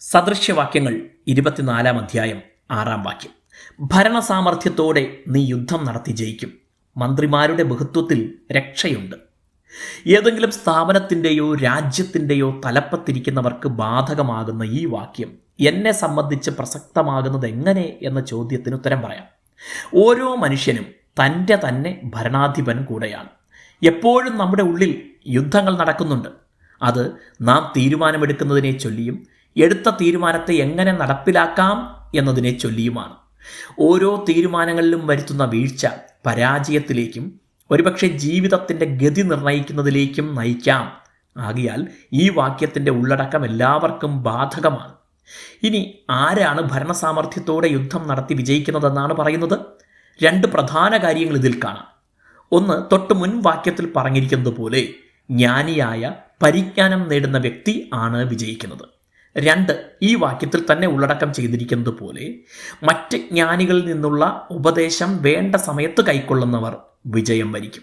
സദൃശ്യവാക്യങ്ങൾ ഇരുപത്തിനാലാം അധ്യായം ആറാം വാക്യം. ഭരണസാമർഥ്യത്തോടെ നീ യുദ്ധം നടത്തി ജയിക്കും. മന്ത്രിമാരുടെ ബഹുത്വത്തിൽ രക്ഷയുണ്ട്. ഏതെങ്കിലും സ്ഥാപനത്തിന്റെയോ രാജ്യത്തിന്റെയോ തലപ്പത്തിരിക്കുന്നവർക്ക് ബാധകമാകുന്ന ഈ വാക്യം എന്നെ സംബന്ധിച്ച് പ്രസക്തമാകുന്നത് എങ്ങനെ എന്ന ചോദ്യത്തിന് ഉത്തരം പറയാം. ഓരോ മനുഷ്യനും തന്റെ തന്നെ ഭരണാധിപൻ കൂടെയാണ്. എപ്പോഴും നമ്മുടെ ഉള്ളിൽ യുദ്ധങ്ങൾ നടക്കുന്നുണ്ട്. അത് നാം തീരുമാനമെടുക്കുന്നതിനെ ചൊല്ലിയും എടുത്ത തീരുമാനത്തെ എങ്ങനെ നടപ്പിലാക്കാം എന്നതിനെ ചൊല്ലിയുമാണ്. ഓരോ തീരുമാനങ്ങളിലും വരുത്തുന്ന വീഴ്ച പരാജയത്തിലേക്കും ഒരുപക്ഷെ ജീവിതത്തിന്റെ ഗതി നിർണയിക്കുന്നതിലേക്കും നയിക്കാം. ആകിയാൽ ഈ വാക്യത്തിന്റെ ഉള്ളടക്കം എല്ലാവർക്കും ബാധകമാണ്. ഇനി ആരാണ് ഭരണസാമർഥ്യത്തോടെ യുദ്ധം നടത്തി വിജയിക്കുന്നതെന്നാണ് പറയുന്നത്? രണ്ട് പ്രധാന കാര്യങ്ങൾ ഇതിൽ കാണാം. ഒന്ന് തൊട്ട് മുൻ വാക്യത്തിൽ പറഞ്ഞിരിക്കുന്നത് പോലെ ജ്ഞാനിയായ പരിജ്ഞാനം നേടുന്ന വ്യക്തി ആണ് വിജയിക്കുന്നത്. രണ്ട് ഈ വാക്യത്തിൽ തന്നെ ഉള്ളടക്കം ചെയ്തിരിക്കുന്നത് പോലെ മറ്റ് ജ്ഞാനികളിൽ നിന്നുള്ള ഉപദേശം വേണ്ട സമയത്ത് കൈക്കൊള്ളുന്നവർ വിജയം വരിക്കും.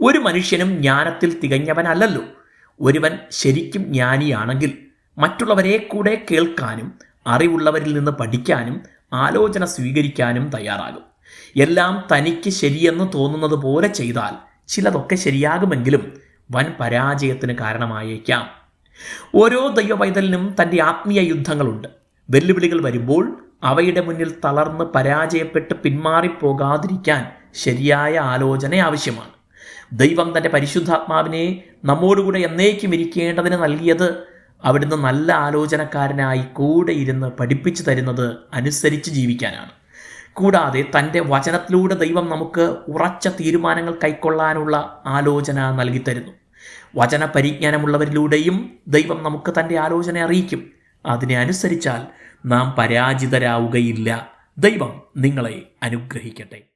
ഒരു മനുഷ്യനും ജ്ഞാനത്തിൽ തികഞ്ഞവനല്ലല്ലോ. ഒരുവൻ ശരിക്കും ജ്ഞാനിയാണെങ്കിൽ മറ്റുള്ളവരെ കൂടെ കേൾക്കാനും അറിവുള്ളവരിൽ നിന്ന് പഠിക്കാനും ആലോചന സ്വീകരിക്കാനും തയ്യാറാകും. എല്ലാം തനിക്ക് ശരിയെന്ന് തോന്നുന്നത് പോലെ ചെയ്താൽ ചിലതൊക്കെ ശരിയാകുമെങ്കിലും വൻ പരാജയത്തിന് കാരണമായേക്കാം. ഓരോ ദൈവവൈതലിനും തന്റെ ആത്മീയ യുദ്ധങ്ങളുണ്ട്. വെല്ലുവിളികൾ വരുമ്പോൾ അവയുടെ മുന്നിൽ തളർന്ന് പരാജയപ്പെട്ട് പിന്മാറിപ്പോകാതിരിക്കാൻ ശരിയായ ആലോചന ആവശ്യമാണ്. ദൈവം തന്റെ പരിശുദ്ധാത്മാവിനെ നമ്മോടുകൂടെ എന്നേക്കും ഇരിക്കേണ്ടതിന് നൽകിയത് അവിടുന്ന് നല്ല ആലോചനക്കാരനായി കൂടെ ഇരുന്ന് പഠിപ്പിച്ചു തരുന്നത് അനുസരിച്ച് ജീവിക്കാനാണ്. കൂടാതെ തന്റെ വചനത്തിലൂടെ ദൈവം നമുക്ക് ഉറച്ച തീരുമാനങ്ങൾ കൈക്കൊള്ളാനുള്ള ആലോചന നൽകിത്തരുന്നു വചന പരിജ്ഞാനമുള്ളവരിലൂടെയും ദൈവം നമുക്ക് തന്റെ ആലോചന അറിയിക്കും. അതിനെ അനുസരിച്ചാൽ നാം പരാജിതരാവുകയില്ല. ദൈവം നിങ്ങളെ അനുഗ്രഹിക്കട്ടെ.